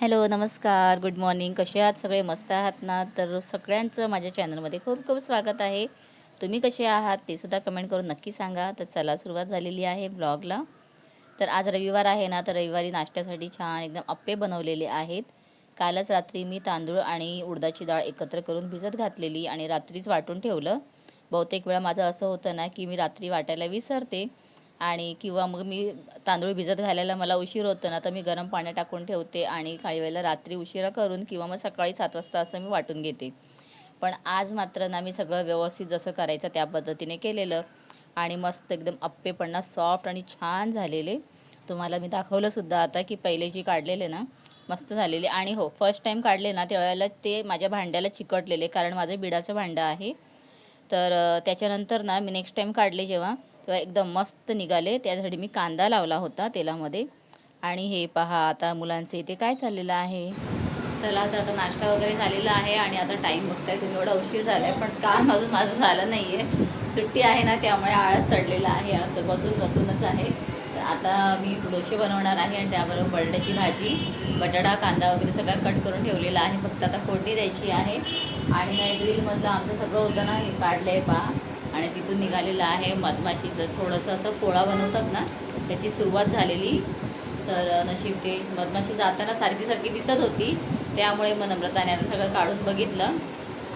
Hello नमस्कार good morning. कसे आहात? सगळे मस्त आहात ना? तर सगळ्यांचं माझ्या चॅनलमध्ये खूप खूप स्वागत आहे. तुम्ही कसे आहात? ते सुद्धा कमेंट करून नक्की सांगा. तर चला सुरुवात झालेली आहे ब्लॉगला. तर आज रविवार आहे ना तर रविवारी नाश्त्यासाठी छान एकदम अप्पे बनवलेले आहेत. कालच रात्री मी तांदूळ आणि उडदाची डाळ एकत्र करून भिजत घातलेली आणि रात्रीच वाटून ठेवलं. बहुतेक वेळा माझं असं होतं ना की मी रात्री वाटायला विसरते. आणि किंवा मग मी तांदूळ भिजत घालायला मला उशीर होतं ना तर मी गरम पाण्यात टाकून ठेवते आणि काही वेळेला रात्री उशिरा करून किंवा मग सकाळी सात वाजता असं मी वाटून घेते. पण आज मात्र ना मी सगळं व्यवस्थित जसं करायचं त्या पद्धतीने केलेलं आणि मस्त एकदम अप्पेपणा सॉफ्ट आणि छान झालेले. तुम्हाला मी दाखवलंसुद्धा आता की पहिले जी काढलेले ना मस्त झालेले. आणि हो फर्स्ट टाईम काढले ना त्यावेळेला ते माझ्या भांड्याला चिकटलेले कारण माझं बिडाचं भांडं आहे. तर त्याच्यानंतर ना मी नेक्स्ट टाईम काढले जेव्हा तेव्हा एकदम मस्त निघाले. त्यासाठी मी कांदा लावला होता तेलामध्ये. आणि हे पहा आता मुलांचे इथे काय चाललेलं आहे? चला तर आता नाश्ता वगैरे झालेला आहे आणि आता टाईम बघताय तुम्ही. एवढा उशीर झाला आहे पण काम अजून माझं झालं नाही आहे सुट्टी आहे ना त्यामुळे आळस चढलेला आहे. असं बसून बसूनच आहे. तर आता मी डोसे बनवणार आहे आणि त्याबरोबर बटाट्याची भाजी बटाटा कांदा वगैरे सगळं कट करून ठेवलेला आहे. फक्त आता फोडणी द्यायची आहे. आणि नाही ग्रीलमधलं आमचं सगळं होतं ना हे काढलं आहे पहा आणि तिथून निघालेलं आहे मधमाशीचं. थोडंसं असं पोळा बनवतात ना त्याची सुरुवात झालेली. तर नशीब ते मधमाशी जाताना सारखी सारखी दिसत होती. त्यामुळे मग नम्रताने आता सगळं काढून बघितलं.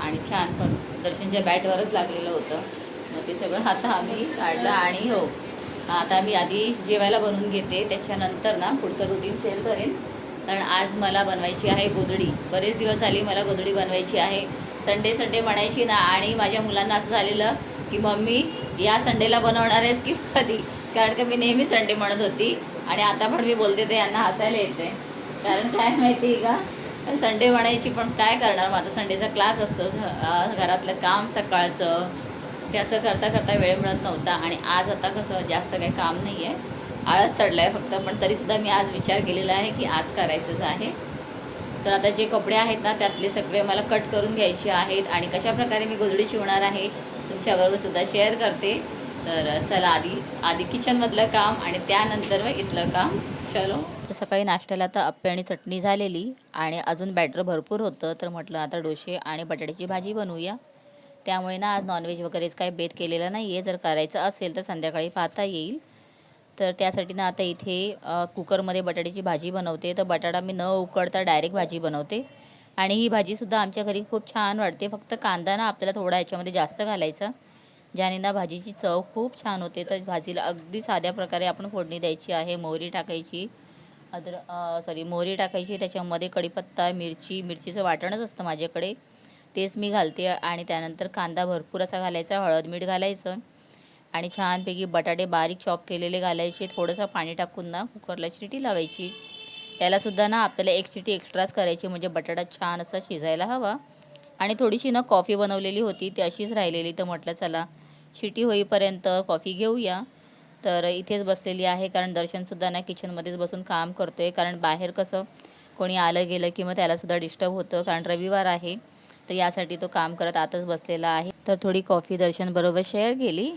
आणि छान पण दर्शनच्या बॅटवरच लागलेलं होतं. मग ते सगळं आता आम्ही काढलं. आणि हो आता मी आधी जेवायला बनवून घेते. त्याच्यानंतर ना पुढचं रुटीन शेअर करेन. कारण आज मला बनवायची आहे गोधडी. बरेच दिवस झाली मला गोधडी बनवायची आहे. संडे संडे म्हणायची ना आणि माझ्या मुलांना असं झालेलं की मम्मी या संडेला बनवणार आहेस की कधी? कारण का मी नेहमी संडे म्हणत होती आणि आता पण मी बोलते ते यांना हसायला येते कारण काय माहिती आहे का? संडे म्हणायची पण काय करणार? माझा संडेचा क्लास असतो घरातलं काम सकाळचं. ते असं करता करता वेळ मिळत नव्हता आणि आज आता कसं जास्त काही काम नाही आहे आळस चढला आहे फक्त पण तरीसुद्धा मी आज विचार केलेला आहे की आज करायचंच आहे. तर आता जे कपडे आहेत ना त्यातले सगळे मला कट करून घ्यायचे आहेत आणि कशाप्रकारे मी गोधडी शिवणार आहे तुमच्याबरोबर सुद्धा शेअर करते. तर चला आधी आधी किचनमधलं काम आणि त्यानंतर मग इथलं काम. चलो. तर सकाळी नाश्त्याला आता अप्पे आणि चटणी झालेली आणि अजून बॅटर भरपूर होतं तर म्हटलं आता डोसे आणि बटाट्याची भाजी बनवूया. त्यामुळे ना आज नॉनव्हेज वगैरेच काही बेत केलेला नाही आहे जर करायचं असेल तर संध्याकाळी पाहता येईल. तर त्यासाठी ना आता इथे कुकरमध्ये बटाट्याची भाजी बनवते. तर बटाटा मी न उकडता डायरेक्ट भाजी बनवते. आणि ही भाजीसुद्धा आमच्या घरी खूप छान वाटते. फक्त कांदा ना आपल्याला थोडा याच्यामध्ये जास्त घालायचा ज्याने ना भाजीची चव खूप छान होते. तर भाजीला अगदी साध्या प्रकारे आपण फोडणी द्यायची आहे मोहरी टाकायची अद्र सॉरी मोहरी टाकायची. त्याच्यामध्ये कढीपत्ता मिरची मिरचीचं वाटणच असतं माझ्याकडे. तेच मी घालते. आणि त्यानंतर कांदा भरपूर असा घालायचा हळद मीठ घालायचं. आणि छानपैकी बटाटे बारीक चॉप केलेले घालायचे थोडंसं पाणी टाकून ना कुकरला शिटी लावायची. यालासुद्धा ना आपल्याला एक शिटी एक्स्ट्राच करायची म्हणजे बटाटा छान असा शिजायला हवा. आणि थोडीशी ना कॉफी बनवलेली होती ती अशीच राहिलेली. तर म्हटलं चला शिटी होईपर्यंत कॉफी घेऊया. तर इथेच बसलेली आहे कारण दर्शनसुद्धा ना किचनमध्येच बसून काम करतोय. कारण बाहेर कसं कोणी आलं गेलं की मग त्यालासुद्धा डिस्टर्ब होतं कारण रविवार आहे. तर यासाठी तो काम करत आताच बसलेला आहे. तर थोडी कॉफी दर्शन बरोबर शेअर केली.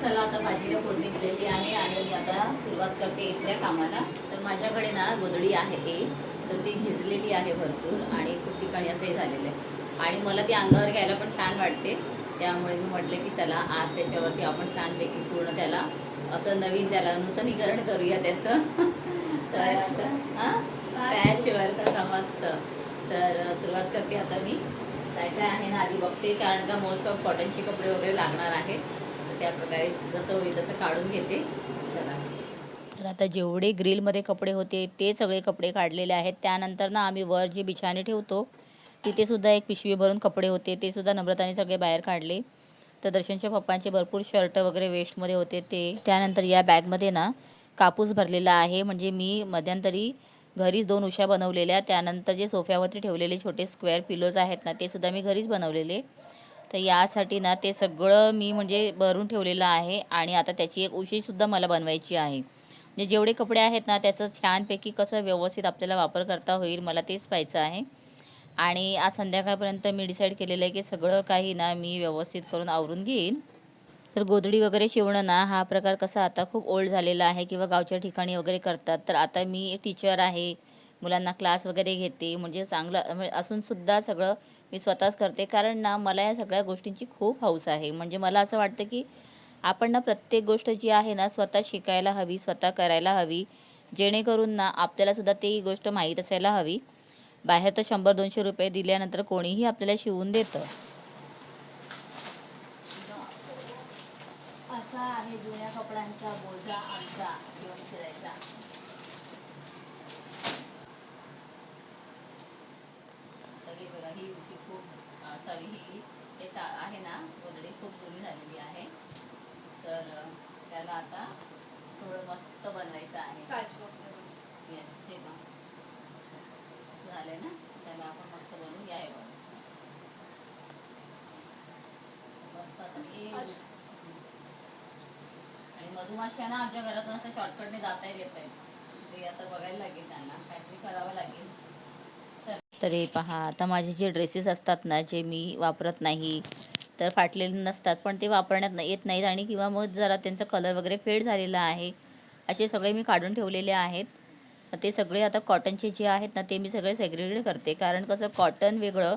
चला आता भाजीला फोडणी दिलेली आहे आणि मी आता सुरुवात करते इथल्या कामाला. तर माझ्याकडे ना गोधडी आहे एक तर ती झिजलेली आहे भरपूर आणि खूप ठिकाणी असंही झालेलं आहे. आणि मला ती अंगावर घ्यायला पण छान वाटते. त्यामुळे मी म्हटलं की चला आज त्याच्यावरती आपण छानपैकी पूर्ण त्याला असं नवीन त्याला नूतनीकरण करूया त्याचं. तर हां पॅचवर कसं तर सुरुवात करते आता मी. काय काय आहे ना आधी बघते कारण का मोस्ट ऑफ कॉटनचे कपडे वगैरे लागणार आहेत. त्या प्रकारे जसं होईल तसं काढून घेते. चला. तर आता जेवढे ग्रिलमध्ये कपडे होते ते सगळे कपडे काढलेले आहेत. त्यानंतर ना आम्ही वर जे बिछाने ठेवतो तिथे सुद्धा एक पिशवी भरून कपडे होते. ते सुद्धा नम्रताने सगळे बाहेर काढले. तर दर्शनच्या पप्पांचे भरपूर शर्ट वगैरे वेस्टमध्ये होते ते. त्यानंतर या बॅगमध्ये ना कापूस भरलेला आहे. म्हणजे मी मध्यंतरी घरीच दोन उशा बनवलेल्या. त्यानंतर जे सोफ्यावरती ठेवलेले छोटे स्क्वेअर पिलोज आहेत ना ते सुद्धा मी घरीच बनवलेले. तर यासाठी ना ते सगळं मी म्हणजे भरून ठेवलेलं आहे आणि आता त्याची एक उशीसुद्धा मला बनवायची आहे. म्हणजे जेवढे कपडे आहेत ना त्याचं छानपैकी कसं व्यवस्थित आपल्याला वापर करता होईल मला तेच पाहायचं आहे. आणि आज संध्याकाळपर्यंत मी डिसाईड केलेलं आहे की सगळं काही ना मी व्यवस्थित करून आवरून घेईन. तर गोधडी वगैरे शिवणं ना हा प्रकार कसा आता खूप ओल्ड झालेला आहे किंवा गावच्या ठिकाणी वगैरे करतात. तर आता मी टीचर आहे. मुलांना क्लास वगैरे घेते म्हणजे चांगलं म्हणजे असूनसुद्धा सगळं मी स्वतःच करते. कारण ना मला या सगळ्या गोष्टींची खूप हौस आहे. म्हणजे मला असं वाटतं की आपण ना प्रत्येक गोष्ट जी आहे ना स्वतः शिकायला हवी स्वतः करायला हवी. जेणेकरून ना आपल्यालासुद्धा ती गोष्ट माहीत असायला हवी. बाहेर तर शंभर दोनशे रुपये दिल्यानंतर कोणीही आपल्याला शिवून देतं. असा आहे जुन्या कपड्यांचा बोजा आमचा घेऊन फिरायचा तरी बघा ही उशी खूप सॉरी ही हे चा आहे ना गोदडी खूप जुनी झालेली आहे. तर त्याला आता थोडं मस्त बनवायचं आहे. येस हे बघ. झालंय ना? त्याला आपण मस्त हे बघ. मस्त आता मी. आणि मधुमाशा ना आमच्या घरातून असं शॉर्टकटने जाता येत आहे ते आता बघायला लागेल त्यांना. काहीतरी करावं लागेल. तर हे पहा आता माझे जे ड्रेसेस असतात ना जे मी वापरत नाही तर फाटलेले नसतात पण ते वापरण्यात येत नाहीत आणि किंवा मग जरा त्यांचा कलर वगैरे फेड झालेला आहे असे सगळे मी काढून ठेवलेले आहेत. ते सगळे आता कॉटनचे जे आहेत ना ते मी सगळे सेग्रिगेट करते कारण कसं कॉटन वेगळं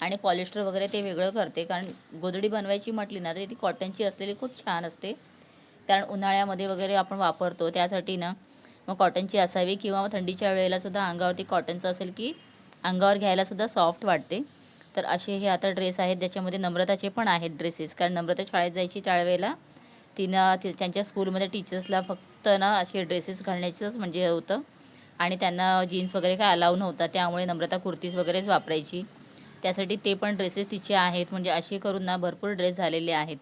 आणि पॉलिस्टर वगैरे ते वेगळं करते कारण गोधडी बनवायची म्हटली ना तरी ती कॉटनची असलेली खूप छान असते. कारण उन्हाळ्यामध्ये वगैरे आपण वापरतो त्यासाठी ना मग कॉटनची असावी किंवा थंडीच्या वेळेला सुद्धा अंगावरती कॉटनचं असेल की अंगावर घ्यायला सुद्धा सॉफ्ट वाटते. तर असे हे आता ड्रेस आहेत ज्याच्यामध्ये नम्रताचे पण आहेत ड्रेसेस कारण नम्रता शाळेत जायची त्यावेळेला तिनं ति त्यांच्या स्कूलमध्ये टीचर्सला फक्त ना असे ड्रेसेस घालण्याचंच म्हणजे होतं. आणि त्यांना जीन्स वगैरे काय अलाव नव्हता. त्यामुळे नम्रता कुर्तीज वगैरेच वापरायची. त्यासाठी ते पण ड्रेसेस तिचे आहेत. म्हणजे असे करून ना भरपूर ड्रेस झालेले आहेत.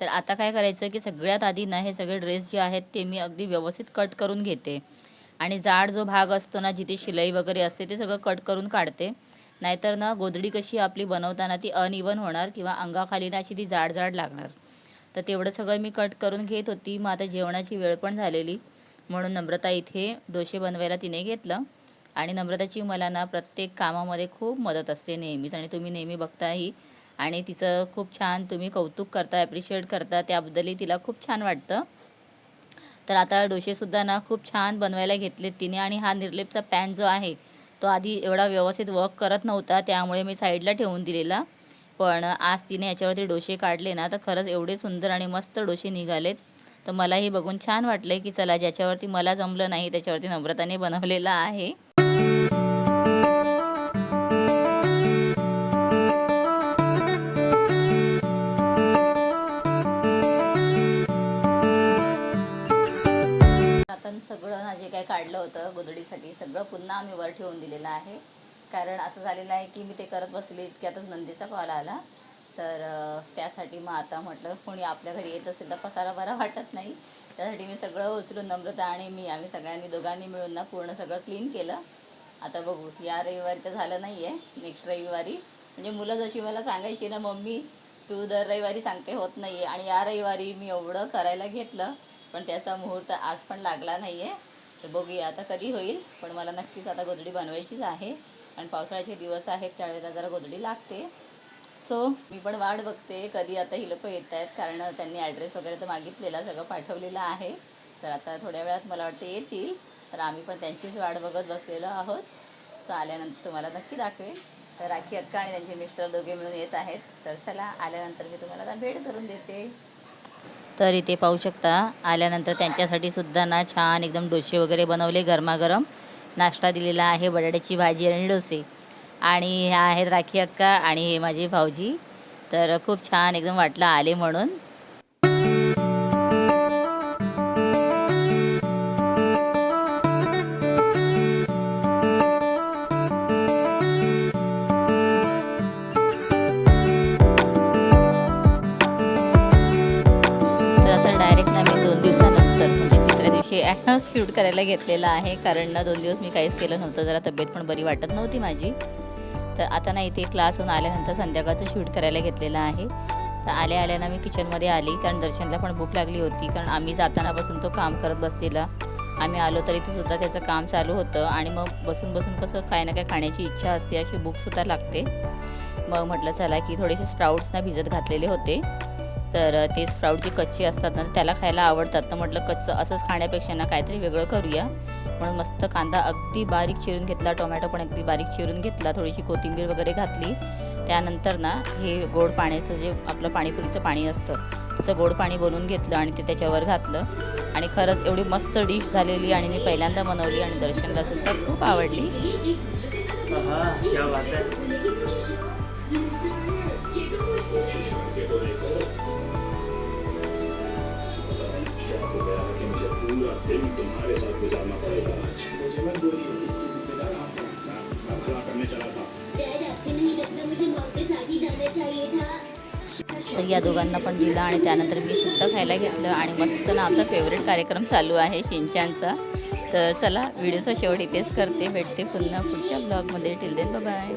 तर आता काय करायचं की सगळ्यात आधी ना हे सगळे ड्रेस जे आहेत ते मी अगदी व्यवस्थित कट करून घेते. आणि जाड जो भाग असतो ना जिथे शिलाई वगैरे असते ते सगळं कट करून काढते. नाहीतर ना गोधडी कशी आपली बनवताना ती अनइवन होणार किंवा अंगाखाली ना अशी ती जाड जाड लागणार. तर तेवढं सगळं मी कट करून घेत होती. मग आता जेवणाची वेळ पण झालेली. म्हणून नम्रता इथे डोसे बनवायला तिने घेतलं. आणि नम्रताची मला ना प्रत्येक कामामध्ये खूप मदत असते नेहमीच. आणि तुम्ही नेहमी बघताही. आणि तिचं खूप छान तुम्ही कौतुक करता ॲप्रिशिएट करता त्याबद्दलही तिला खूप छान वाटतं. तर आता डोसेसुद्धा ना खूप छान बनवायला घेतलेत तिने आणि हा निर्लेपचा पॅन जो आहे तो आधी एवढा व्यवस्थित वर्क करत नव्हता त्यामुळे मी साईडला ठेवून दिलेला. पण आज तिने याच्यावरती डोसे काढले ना तर खरंच एवढे सुंदर आणि मस्त डोसे निघालेत. तर मलाही बघून छान वाटलं की चला ज्याच्यावरती मला जमलं नाही त्याच्यावरती नम्रताने बनवलेला आहे. होतं सगळं पुन्हा आम्ही वर ठेवून दिलेलं आहे. कारण असं झालेलं आहे की मी ते करत बसले इतक्यातच नंदीचा कॉल आला. तर त्यासाठी मग आता म्हटलं कोणी आपल्या घरी येत असेल तर पसारा बरा वाटत नाही. त्यासाठी मी सगळं उचलून नम्रता आणि मी आम्ही सगळ्यांनी दोघांनी मिळून ना पूर्ण सगळं क्लीन केलं. आता बघू या रविवारी तर झालं नाही आहे नेक्स्ट रविवारी. म्हणजे मुलं जशी मला सांगायची ना मम्मी तू दर रविवारी सांगते होत नाही आहे आणि या रविवारी मी एवढं करायला घेतलं पण त्याचा मुहूर्त आज पण लागला नाही आहे तर बघूया आता कधी होईल पण मला नक्कीच आता गोधडी बनवायचीच आहे आणि पावसाळ्याचे दिवस आहेत त्यावेळेला जरा गोधडी लागते. सो मी पण वाट बघते कधी आता ही लोकं येत आहेत कारण त्यांनी ॲड्रेस वगैरे तर मागितलेला सगळं पाठवलेलं आहे. तर आता थोड्या वेळात मला वाटतं येतील तर आम्ही पण त्यांचीच वाट बघत बसलेलो आहोत. सो आल्यानंतर तुम्हाला नक्की दाखवेन. तर राखी अक्का आणि त्यांचे मिस्टर दोघे मिळून येत आहेत. तर चला आल्यानंतर मी तुम्हाला आता भेट करून देते. तर इथे पाहू शकता आल्यानंतर त्यांच्यासाठी सुद्धा ना छान एकदम डोसे वगैरे बनवले गरमागरम. नाश्ता दिलेला आहे बटाट्याची भाजी आणि डोसे. आणि ह्या आहेत राखी अक्का आणि हे माझे भाऊजी. तर खूप छान एकदम वाटलं आले म्हणून. तिसऱ्या शूट करायला घेतलेला आहे. कारण ना दोन दिवस मी काहीच केलं नव्हतं. जरा तब्येत पण बरी वाटत नव्हती माझी. तर आता ना इथे क्लासहून आल्यानंतर संध्याकाळचं शूट करायला घेतलेलं आहे. तर आल्या आल्या ना मी किचनमध्ये आली. कारण दर्शनला पण भूक लागली होती. कारण आम्ही जातानापासून तो काम करत बसलेला. आम्ही आलो तरी ते सुद्धा त्याचं काम चालू होतं. आणि मग बसून बसून कसं काय ना काय खाण्याची इच्छा असते. अशी भूकसुद्धा लागते. मग म्हटलं चला की थोडेसे स्प्राऊट्सना भिजत घातलेले होते. तर ते स्प्राऊट जी कच्ची असतात ना त्याला खायला आवडतात. तर म्हटलं कच्चं असंच खाण्यापेक्षा ना काहीतरी वेगळं करूया. म्हणून मस्त कांदा अगदी बारीक चिरून घेतला टोमॅटो पण अगदी बारीक चिरून घेतला थोडीशी कोथिंबीर वगैरे घातली. त्यानंतर ना हे गोड पाण्याचं जे आपलं पाणीपुरीचं पाणी असतं तसं गोड पाणी बनवून घेतलं आणि ते त्याच्यावर घातलं. आणि खरंच एवढी मस्त डिश झालेली आणि मी पहिल्यांदा बनवली आणि दर्शनला सुद्धा खूप आवडली. क्या बात है डैड आपको नहीं लगता मुझे मॉम के साथ ही जाना चाहिए था तर या दोघांना पण दिलं आणि त्यानंतर मी सुद्धा खायला घेतलं आणि मस्त ना आमचा फेवरेट कार्यक्रम चालू आहे शिंचांचा. तर चला व्हिडिओचा शेवट इथेच करते. भेटते पुन्हा पुढच्या ब्लॉगमध्ये टिल देन बाय